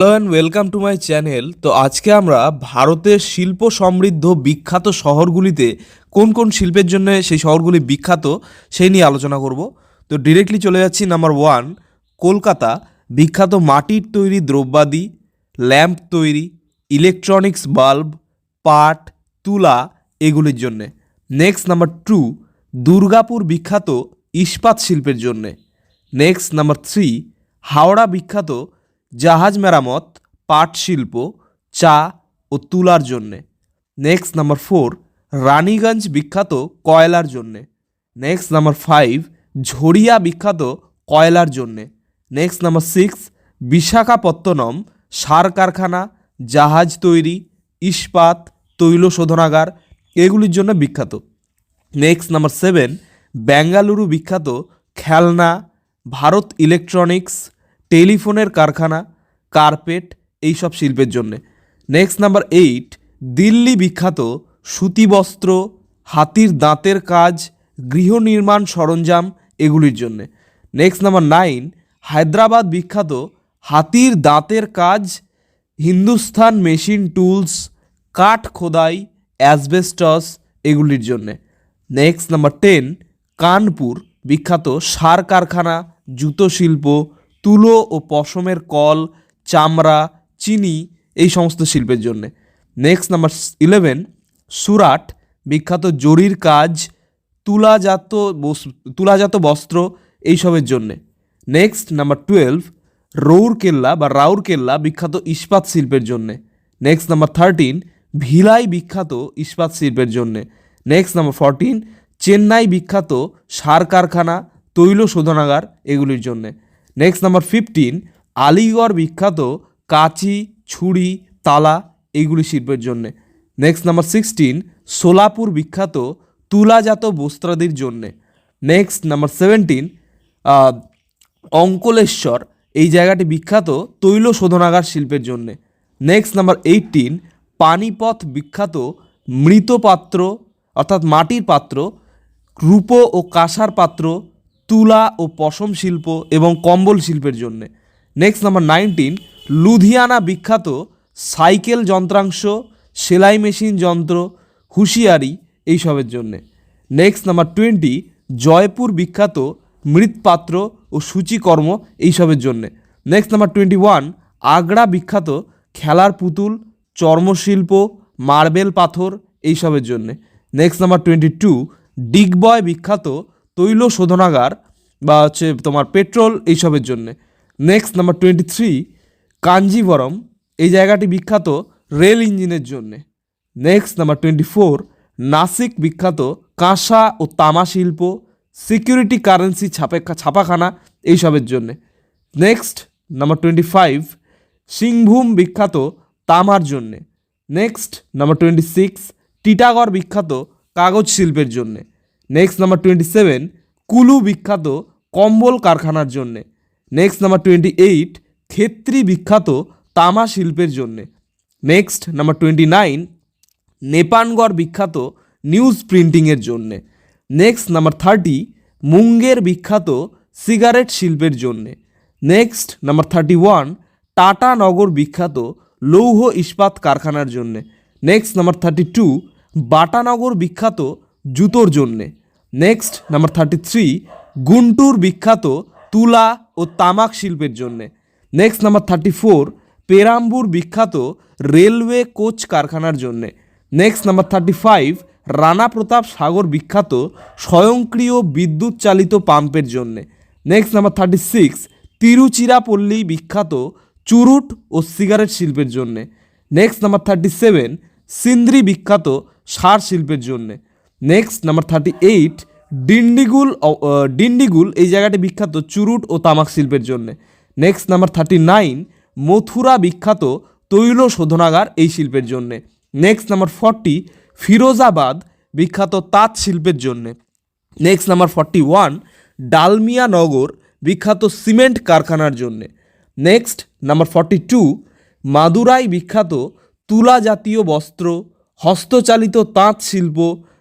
Welcome to my channel তো আজকে আমরা ভারতের শিল্প সমৃদ্ধ বিখ্যাত শহরগুলিতে কোন কোন শিল্পের জন্য সেই শহরগুলি বিখ্যাত সেই নিয়ে আলোচনা করব। তো ডিরেক্টলি চলে যাচ্ছি নাম্বার ওয়ান কলকাতা। বিখ্যাত মাটির তৈরি দ্রব্যাদি, ল্যাম্প তৈরি ইলেকট্রনিক্স বাল্ব পাট, তুলা এগুলির জন্যে। নেক্সট নাম্বার টু দুর্গাপুর বিখ্যাত ইস্পাত শিল্পের জন্যে। নেক্সট নাম্বার থ্রি হাওড়া বিখ্যাত জাহাজ মেরামত পাট শিল্প চা ও তুলার জন্যে। নেক্সট নাম্বার ফোর রানীগঞ্জ বিখ্যাত কয়লার জন্যে। নেক্সট নাম্বার ফাইভ ঝরিয়া বিখ্যাত কয়লার জন্যে। নেক্সট নাম্বার সিক্স বিশাখাপত্তনম, সার কারখানা, জাহাজ তৈরি, ইস্পাত, তৈল শোধনাগার, এগুলির জন্য বিখ্যাত। নেক্সট নাম্বার সেভেন বেঙ্গালুরু বিখ্যাত খেলনা, ভারত ইলেকট্রনিক্স টেলিফোনের কারখানা, কার্পেট, এইসব শিল্পের জন্যে। নেক্সট নাম্বার এইট, দিল্লি বিখ্যাত সুতি বস্ত্র, হাতির দাঁতের কাজ, গৃহ নির্মাণ সরঞ্জাম এগুলির জন্যে। নেক্সট নাম্বার নাইন, হায়দ্রাবাদ বিখ্যাত হাতির দাঁতের কাজ, হিন্দুস্থান মেশিন টুলস, কাঠ খোদাই, অ্যাসবেস্টস এগুলির জন্যে। নেক্সট নাম্বার টেন, কানপুর বিখ্যাত সার কারখানা, জুতো শিল্প তুলো ও পশমের কল, চামড়া, চিনি, এই সমস্ত শিল্পের জন্যে। নেক্সট নাম্বার ইলেভেন সুরাট, বিখ্যাত জরির কাজ, তুলাজাত তুলাজাত বস্ত্র এইসবের জন্যে। নেক্সট নাম্বার টুয়েলভ রৌরকেল্লা বা রাউরকেল্লা বিখ্যাত ইস্পাত শিল্পের জন্যে। নেক্সট নাম্বার থার্টিন ভিলাই বিখ্যাত ইস্পাত শিল্পের জন্যে। নেক্সট নাম্বার ফোরটিন চেন্নাই বিখ্যাত সার কারখানা, তৈল শোধনাগার, এগুলির জন্যে। নেক্সট নাম্বার ফিফটিন আলিগড় বিখ্যাত কাঁচি, ছুরি, তালা এইগুলি শিল্পের জন্যে। নেক্সট নাম্বার সিক্সটিন সোলাপুর বিখ্যাত তুলাজাত বস্ত্রাদির জন্যে। নেক্সট নাম্বার সেভেন্টিন অঙ্কলেশ্বর, এই জায়গাটি বিখ্যাত তৈল শোধনাগার শিল্পের জন্যে। নেক্সট নাম্বার এইটিন পানিপথ বিখ্যাত মৃত পাত্র অর্থাৎ মাটির পাত্র, রূপো ও কাঁসার পাত্র তুলা ও পশম শিল্প এবং কম্বল শিল্পের জন্যে। নেক্সট নাম্বার নাইনটিন লুধিয়ানা বিখ্যাত সাইকেল যন্ত্রাংশ, সেলাই মেশিন যন্ত্র, হুঁশিয়ারি এইসবের জন্যে। নেক্সট নাম্বার টোয়েন্টি জয়পুর বিখ্যাত মৃৎপাত্র ও সূচিকর্ম এইসবের জন্যে। Next number twenty one Agra বিখ্যাত খেলার পুতুল, চর্মশিল্প, মার্বেল পাথর এইসবের জন্যে। Next number twenty two Digboi বিখ্যাত তৈল শোধনাগার বা হচ্ছে তোমার পেট্রোল এইসবের জন্যে। Next number twenty three Kanjeevaram, এই জায়গাটি বিখ্যাত রেল ইঞ্জিনের জন্যে। Next number twenty four Nashik বিখ্যাত কাঁসা ও তামা শিল্প সিকিউরিটি কারেন্সি ছাপে ছাপাখানা এইসবের জন্যে। Next number twenty five Singhbhum বিখ্যাত তামার জন্যে। Next number twenty six Titagarh বিখ্যাত কাগজ শিল্পের জন্যে। Next number twenty seven Kullu বিখ্যাত কম্বল কারখানার জন্যে। Next number twenty eight Khetri বিখ্যাত তামা শিল্পের জন্যে। Next number twenty nine Nepanagar বিখ্যাত নিউজ প্রিন্টিংয়ের জন্যে। নেক্সট নাম্বার থার্টি মুঙ্গের বিখ্যাত সিগারেট শিল্পের জন্যে। Next number thirty one Tatanagar বিখ্যাত লৌহ ইস্পাত কারখানার জন্যে। Next number thirty two Batanagar বিখ্যাত জুতোর জন্যে। Next number thirty three Guntur বিখ্যাত তুলা ও তামাক শিল্পের জন্যে। Next number thirty four Perambur বিখ্যাত রেলওয়ে কোচ কারখানার জন্যে। Next number thirty five Rana Pratap Sagar বিখ্যাত স্বয়ংক্রিয় বিদ্যুৎ চালিত পাম্পের জন্যে। Next number thirty six Tiruchirappalli বিখ্যাত চুরুট ও সিগারেট শিল্পের জন্যে। Next number thirty seven Sindri বিখ্যাত সার শিল্পের জন্যে। Next number thirty eight Dindigul Dindigul এই জায়গাটি বিখ্যাত চুরুট ও তামাক শিল্পের জন্যে। Next number thirty nine Mathura বিখ্যাত তৈল শোধনাগার এই শিল্পের জন্যে। নেক্সট নাম্বার ফর্টি ফিরোজাবাদ বিখ্যাত তাঁত শিল্পের জন্যে। Next number forty one Dalmianagar বিখ্যাত সিমেন্ট কারখানার জন্যে। Next number forty two Madurai বিখ্যাত তুলা জাতীয় বস্ত্র, হস্তচালিত তাঁত শিল্প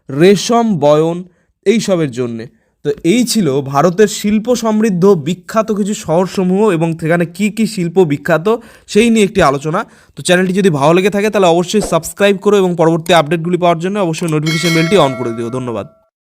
রেশম, বয়ন এইসবের জন্যে। তো এই ছিল ভারতের শিল্প সমৃদ্ধ, বিখ্যাত কিছু শহরসমূহ এবং সেখানে কি কি শিল্প বিখ্যাত সেই নিয়ে একটি আলোচনা। তো চ্যানেলটি যদি ভালো লেগে থাকে তাহলে অবশ্যই সাবস্ক্রাইব করো এবং পরবর্তী আপডেটগুলি পাওয়ার জন্য অবশ্যই নোটিফিকেশন বেলটি অন করে দিও। ধন্যবাদ।